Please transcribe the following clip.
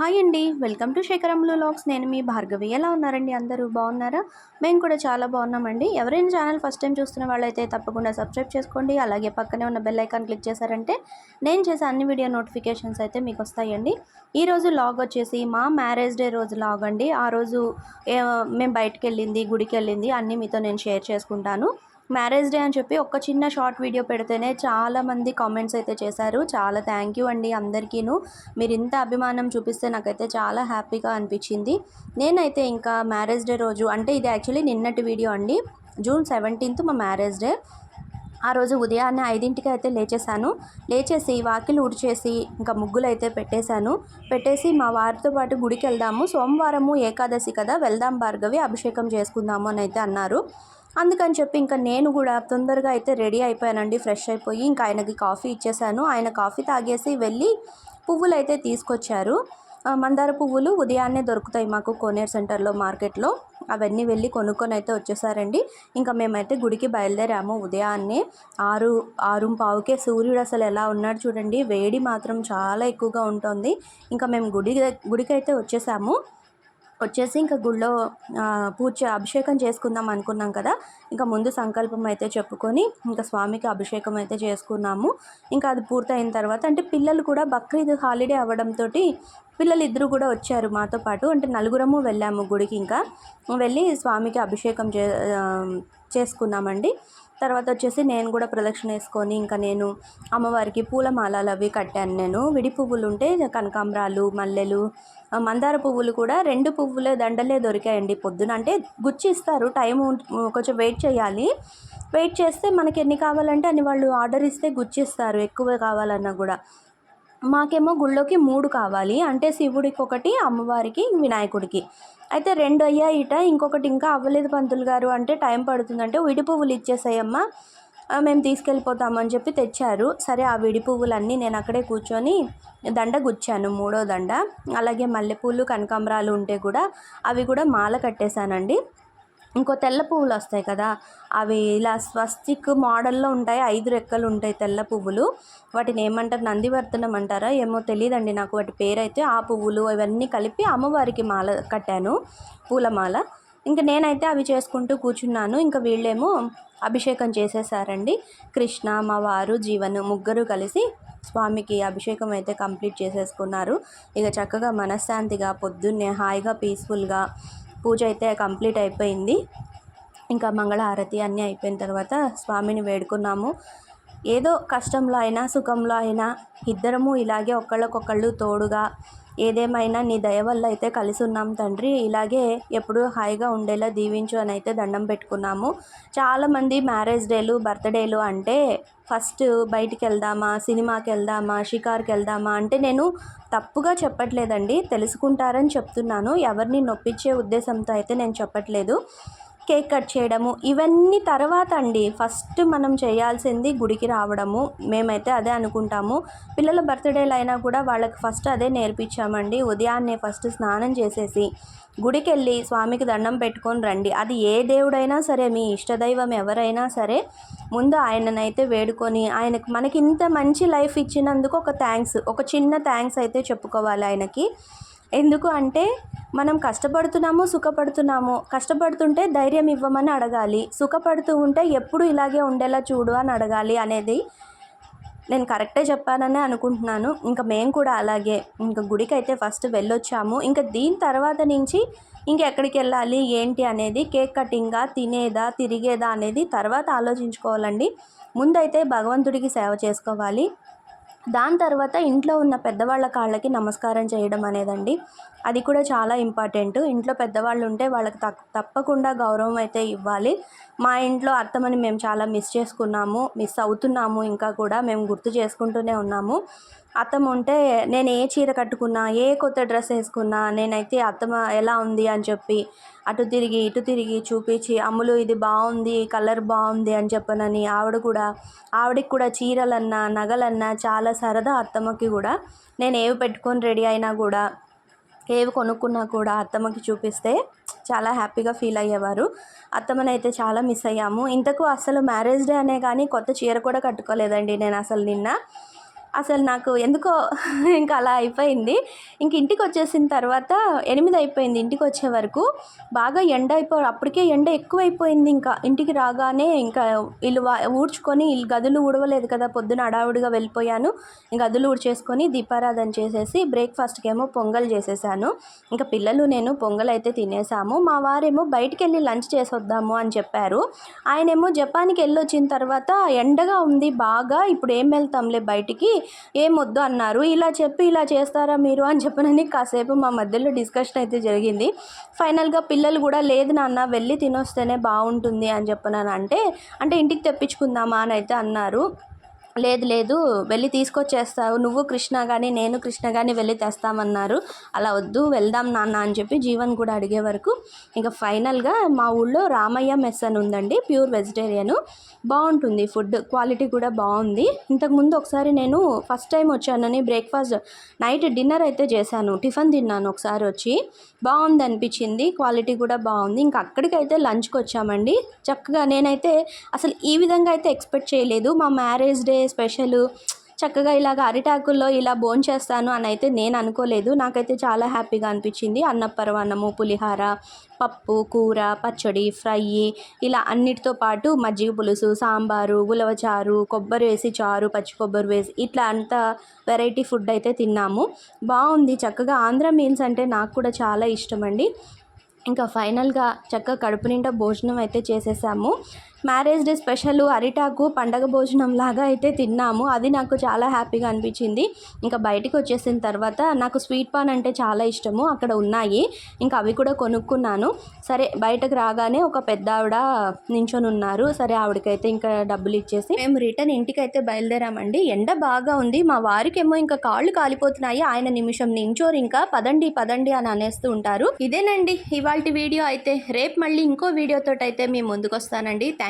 Hi అండి. Welcome to శేఖరంలో logs నేను మీ భార్గవి. ఎలా ఉన్నారండి అందరూ? బాగున్నారా? మేము కూడా చాలా బాగున్నామండి. ఎవరైనా ఛానల్ ఫస్ట్ టైం చూస్తున్న వాళ్ళైతే తప్పకుండా సబ్స్క్రైబ్ చేసుకోండి. అలాగే పక్కనే ఉన్న బెల్ ఐకాన్ క్లిక్ చేశారంటే నేను చేసే అన్ని వీడియో నోటిఫికేషన్స్ అయితే మీకు వస్తాయండి. ఈ రోజు లాగ్ వచ్చేసి మా మ్యారేజ్ డే రోజు లాగ్ అండి. ఆ రోజు మేము బయటకు వెళ్ళింది గుడికి వెళ్ళింది. అన్నీ మీతో నేను షేర్ చేసుకుంటాను. మ్యారేజ్ డే అని చెప్పి ఒక చిన్న షార్ట్ వీడియో పెడితేనే చాలామంది కామెంట్స్ అయితే చేశారు. చాలా థ్యాంక్ యూ అండి అందరికీను. మీరు ఇంత అభిమానం చూపిస్తే నాకైతే చాలా హ్యాపీగా అనిపించింది. నేనైతే ఇంకా మ్యారేజ్ డే రోజు అంటే ఇది యాక్చువల్లీ నిన్నటి వీడియో అండి. జూన్ సెవెంటీన్త్ మా మ్యారేజ్ డే. ఆ రోజు ఉదయాన్నే ఐదింటికి అయితే లేచేసాను లేచేసి వాకిలు ఊడ్చేసి ఇంకా ముగ్గులు అయితే పెట్టేశాను. పెట్టేసి మా వారితో పాటు గుడికి వెళ్దాము సోమవారము ఏకాదశి కదా వెళ్దాం భార్గవి అభిషేకం చేసుకుందాము అని అయితే అన్నారు. అందుకని చెప్పి ఇంకా నేను కూడా తొందరగా అయితే రెడీ అయిపోయానండి ఫ్రెష్ అయిపోయి ఇంకా ఆయనకి కాఫీ ఇచ్చేసాను. ఆయన కాఫీ తాగేసి వెళ్ళి పువ్వులు అయితే తీసుకొచ్చారు మందార పువ్వులు ఉదయాన్నే దొరుకుతాయి మాకు కోనేరు సెంటర్లో మార్కెట్లో. అవన్నీ వెళ్ళి కొనుక్కొని అయితే వచ్చేసారండి. ఇంకా మేమైతే గుడికి బయలుదేరాము ఉదయాన్నే. ఆరు ఆరు పావుకే సూర్యుడు అసలు ఎలా ఉన్నాడు చూడండి. వేడి మాత్రం చాలా ఎక్కువగా ఉంటుంది. ఇంకా మేము గుడి గుడికి అయితే వచ్చేసాము. వచ్చేసి ఇంకా గుళ్ళో పూజ అభిషేకం చేసుకుందాం అనుకున్నాం కదా. ఇంకా ముందు సంకల్పం అయితే చెప్పుకొని ఇంకా స్వామికి అభిషేకం అయితే చేసుకున్నాము. ఇంకా అది పూర్తయిన తర్వాత అంటే పిల్లలు కూడా బక్రీద్ హాలిడే అవ్వడంతో పిల్లలు ఇద్దరు కూడా వచ్చారు మాతో పాటు. అంటే నలుగురము వెళ్ళాము గుడికి ఇంకా. వెళ్ళి స్వామికి అభిషేకం చే చేసుకున్నామండి. తర్వాత వచ్చేసి నేను కూడా ప్రదక్షిణ వేసుకొని ఇంకా నేను అమ్మవారికి పూలమాలలు అవి కట్టాను నేను. విడి పువ్వులు ఉంటే కనకాంబరాలు మల్లెలు మందార పువ్వులు కూడా రెండు పువ్వులే దండలే దొరికాయండి పొద్దున. అంటే గుచ్చి ఇస్తారు టైం కొంచెం వెయిట్ చేయాలి. వెయిట్ చేస్తే మనకి ఎన్ని కావాలంటే అని వాళ్ళు ఆర్డర్ ఇస్తే గుచ్చిస్తారు ఎక్కువ కావాలన్నా కూడా. మాకేమో గుళ్ళోకి మూడు కావాలి. అంటే శివుడికి ఒకటి అమ్మవారికి వినాయకుడికి. అయితే రెండు అయ్యాయిట ఇంకొకటి ఇంకా అవ్వలేదు పంతులు గారు. అంటే టైం పడుతుందంటే విడి పువ్వులు ఇచ్చేసాయమ్మా. మేము తీసుకెళ్ళిపోతామని చెప్పి తెచ్చారు. సరే ఆ విడి పువ్వులన్నీ నేను అక్కడే కూర్చొని దండ గుచ్చాను మూడో దండ. అలాగే మల్లెపూలు కనకాంబరాలు ఉంటే కూడా అవి కూడా మాల కట్టేశానండి. ఇంకో తెల్ల పువ్వులు వస్తాయి కదా అవి ఇలా స్వస్తిక్ మోడల్లో ఉంటాయి ఐదు రెక్కలు ఉంటాయి తెల్ల పువ్వులు. వాటిని ఏమంటారు నందివర్ధనం అంటారా ఏమో తెలియదండి నాకు. వాటి పేరైతే ఆ పువ్వులు ఇవన్నీ కలిపి అమ్మవారికి మాల కట్టాను పూలమాల. ఇంకా నేనైతే అవి చేసుకుంటూ కూర్చున్నాను. ఇంకా వీళ్ళేమో అభిషేకం చేసేసారండి. కృష్ణ మా వారు జీవను ముగ్గురు కలిసి స్వామికి అభిషేకం అయితే కంప్లీట్ చేసేసుకున్నారు. ఇక చక్కగా మనశ్శాంతిగా పొద్దున్నే హాయిగా పీస్ఫుల్గా పూజ అయితే కంప్లీట్ అయిపోయింది. ఇంకా మంగళహారతి అన్నీ అయిపోయిన తర్వాత స్వామిని వేడుకున్నాము. ఏదో కష్టంలో అయినా సుఖంలో అయినా ఇద్దరము ఇలాగే ఒకళ్ళకొకళ్ళు తోడుగా ఏదేమైనా నీ దయ వల్ల అయితే కలిసి ఉన్నాం తండ్రి. ఇలాగే ఎప్పుడూ హాయిగా ఉండేలా దీవించు అని అయితే దండం పెట్టుకున్నాము. చాలామంది మ్యారేజ్ డేలు బర్త్డేలు అంటే ఫస్ట్ బయటికి వెళ్దామా సినిమాకి వెళ్దామా షికార్కి వెళ్దామా అంటే నేను తప్పుగా చెప్పట్లేదండి. తెలుసుకుంటారని చెప్తున్నాను. ఎవరిని నొప్పించే ఉద్దేశంతో అయితే నేను చెప్పట్లేదు. కేక్ కట్ చేయడము ఇవన్నీ తర్వాత అండి. ఫస్ట్ మనం చేయాల్సింది గుడికి రావడము. మేమైతే అదే అనుకుంటాము. పిల్లల బర్త్డేలు అయినా కూడా వాళ్ళకి ఫస్ట్ అదే నేర్పించామండి. ఉదయాన్నే ఫస్ట్ స్నానం చేసేసి గుడికి వెళ్ళి స్వామికి దండం పెట్టుకొని రండి. అది ఏ దేవుడైనా సరే మీ ఇష్టదైవం ఎవరైనా సరే ముందు ఆయననైతే వేడుకొని ఆయనకు మనకి ఇంత మంచి లైఫ్ ఇచ్చినందుకు ఒక థ్యాంక్స్ ఒక చిన్న థ్యాంక్స్ అయితే చెప్పుకోవాలి ఆయనకి. ఎందుకు అంటే మనం కష్టపడుతున్నాము సుఖపడుతున్నాము. కష్టపడుతుంటే ధైర్యం ఇవ్వమని అడగాలి. సుఖపడుతూ ఉంటే ఎప్పుడు ఇలాగే ఉండేలా చూడు అని అడగాలి అనేది నేను కరెక్టే చెప్పాననే అనుకుంటున్నాను. ఇంకా మేము కూడా అలాగే. ఇంకా గుడికి అయితే ఫస్ట్ వెళ్ళొచ్చాము. ఇంకా దీని తర్వాత నుంచి ఇంకెక్కడికి వెళ్ళాలి ఏంటి అనేది కేక్ కటింగా తినేదా తిరిగేదా అనేది తర్వాత ఆలోచించుకోవాలండి. ముందైతే భగవంతుడికి సేవ చేసుకోవాలి. దాని తర్వాత ఇంట్లో ఉన్న పెద్దవాళ్ళ కాళ్ళకి నమస్కారం చేయడం అనేదండి. అది కూడా చాలా ఇంపార్టెంట్. ఇంట్లో పెద్దవాళ్ళు ఉంటే వాళ్ళకి తక్ తప్పకుండా గౌరవం అయితే ఇవ్వాలి. మా ఇంట్లో అత్తమని మేము చాలా మిస్ చేసుకున్నాము మిస్ అవుతున్నాము ఇంకా కూడా మేము గుర్తు చేసుకుంటూనే ఉన్నాము. అత్తమ్మ ఉంటే నేను ఏ చీర కట్టుకున్నా ఏ కొత్త డ్రెస్ వేసుకున్నా నేనైతే అత్తమ్మ ఎలా ఉంది అని చెప్పి అటు తిరిగి ఇటు తిరిగి చూపించి అమ్ములు ఇది బాగుంది కలర్ బాగుంది అని చెప్పనని ఆవిడ కూడా ఆవిడకి కూడా చీరలన్నా నగలన్నా చాలా సరదా అత్తమ్మకి కూడా. నేను ఏవి పెట్టుకొని రెడీ అయినా కూడా ఏవి కొనుక్కున్నా కూడా అత్తమ్మకి చూపిస్తే చాలా హ్యాపీగా ఫీల్ అయ్యేవారు. అత్తమ్మని అయితే చాలా మిస్ అయ్యాము. ఇంతకు అసలు మ్యారేజ్ డే అనే కానీ కొత్త చీర కూడా కట్టుకోలేదండి నేను అసలు నిన్న. అసలు నాకు ఎందుకో ఇంకా అలా అయిపోయింది. ఇంక ఇంటికి వచ్చేసిన తర్వాత ఎనిమిది అయిపోయింది ఇంటికి వచ్చే వరకు. బాగా ఎండ అయిపో అప్పటికే ఎండ ఎక్కువైపోయింది ఇంకా. ఇంటికి రాగానే ఇంకా వీళ్ళు వా- ఊడ్చుకొని వీళ్ళు గదులు ఊడవలేదు కదా పొద్దున అడావుడిగా వెళ్ళిపోయాను. ఇంకా గదులు ఊడ్చేసుకొని దీపారాధన చేసేసి బ్రేక్ఫాస్ట్కి ఏమో పొంగల్ చేసేసాను. ఇంకా పిల్లలు నేను పొంగల్ అయితే తినేసాము. మా వారేమో బయటికి వెళ్ళి లంచ్ చేసి వద్దాము అని చెప్పారు. ఆయనేమో జపాన్కి వెళ్ళి వచ్చిన తర్వాత ఎండగా ఉంది బాగా. ఇప్పుడు ఏం వెళ్తాంలే బయటికి. ఏం అన్నారు. ఇలా చెప్పి ఇలా చేస్తారా మీరు అని చెప్పనని కాసేపు మా మధ్యలో డిస్కషన్ అయితే జరిగింది. ఫైనల్గా పిల్లలు కూడా లేదు నాన్న వెళ్ళి తినొస్తేనే బాగుంటుంది అని చెప్పనని అంటే అంటే ఇంటికి తెప్పించుకుందామా అని అయితే అన్నారు. లేదు లేదు వెళ్ళి తీసుకొచ్చేస్తావు. నువ్వు కృష్ణ కానీ నేను కృష్ణ కానీ వెళ్ళి తెస్తామన్నారు. అలా వద్దు వెళ్దాం నాన్న అని చెప్పి జీవన్ కూడా అడిగే వరకు ఇంకా ఫైనల్గా మా ఊళ్ళో రామయ్య మెస్ అని ఉందండి ప్యూర్ వెజిటేరియన్. బాగుంటుంది ఫుడ్ క్వాలిటీ కూడా బాగుంది. ఇంతకుముందు ఒకసారి నేను ఫస్ట్ టైం వచ్చానని బ్రేక్ఫాస్ట్ నైట్ డిన్నర్ అయితే చేశాను టిఫిన్ తిన్నాను ఒకసారి వచ్చి. బాగుంది అనిపించింది క్వాలిటీ కూడా బాగుంది. ఇంకా అక్కడికైతే లంచ్కి వచ్చామండి. చక్కగా నేనైతే అసలు ఈ విధంగా అయితే ఎక్స్పెక్ట్ చేయలేదు. మా మ్యారేజ్ డే స్పెషల్. చక్కగా ఇలాగ అరిటాకుల్లో ఇలా భోంచేస్తాను చేస్తాను అని అయితే నేను అనుకోలేదు. నాకైతే చాలా హ్యాపీగా అనిపించింది. అన్నపరవన్నము పులిహార పప్పు కూర పచ్చడి ఫ్రై ఇలా అన్నిటితో పాటు మజ్జిగ పులుసు సాంబారు ఉలవచారు కొబ్బరి వేసి చారు పచ్చి కొబ్బరి వేసి ఇట్లా అంత వెరైటీ ఫుడ్ అయితే తిన్నాము. బాగుంది. చక్కగా ఆంధ్ర మీల్స్ అంటే నాకు కూడా చాలా ఇష్టం అండి. ఇంకా ఫైనల్గా చక్కగా కడుపు నిండా భోజనం అయితే చేసేసాము. మ్యారేజ్ డే స్పెషల్ అరిటాకు పండగ భోజనం లాగా అయితే తిన్నాము. అది నాకు చాలా హ్యాపీగా అనిపించింది. ఇంకా బయటికి వచ్చేసిన తర్వాత నాకు స్వీట్ పాన్ అంటే చాలా ఇష్టము. అక్కడ ఉన్నాయి. ఇంకా అవి కూడా కొనుక్కున్నాను. సరే బయటకు రాగానే ఒక పెద్ద ఆవిడ నించొని ఉన్నారు. సరే ఆవిడకైతే ఇంకా డబ్బులు ఇచ్చేసి మేము రిటర్న్ ఇంటికి అయితే బయలుదేరామండి. ఎండ బాగా ఉంది. మా వారికేమో ఇంకా కాళ్ళు కాలిపోతున్నాయి. ఆయన నిమిషం నించోరు ఇంకా పదండి పదండి అని అనేస్తూ ఉంటారు. ఇదేనండి ఇవాళ వీడియో అయితే. రేపు మళ్ళీ ఇంకో వీడియోతో అయితే మేము ముందుకు వస్తానండి thank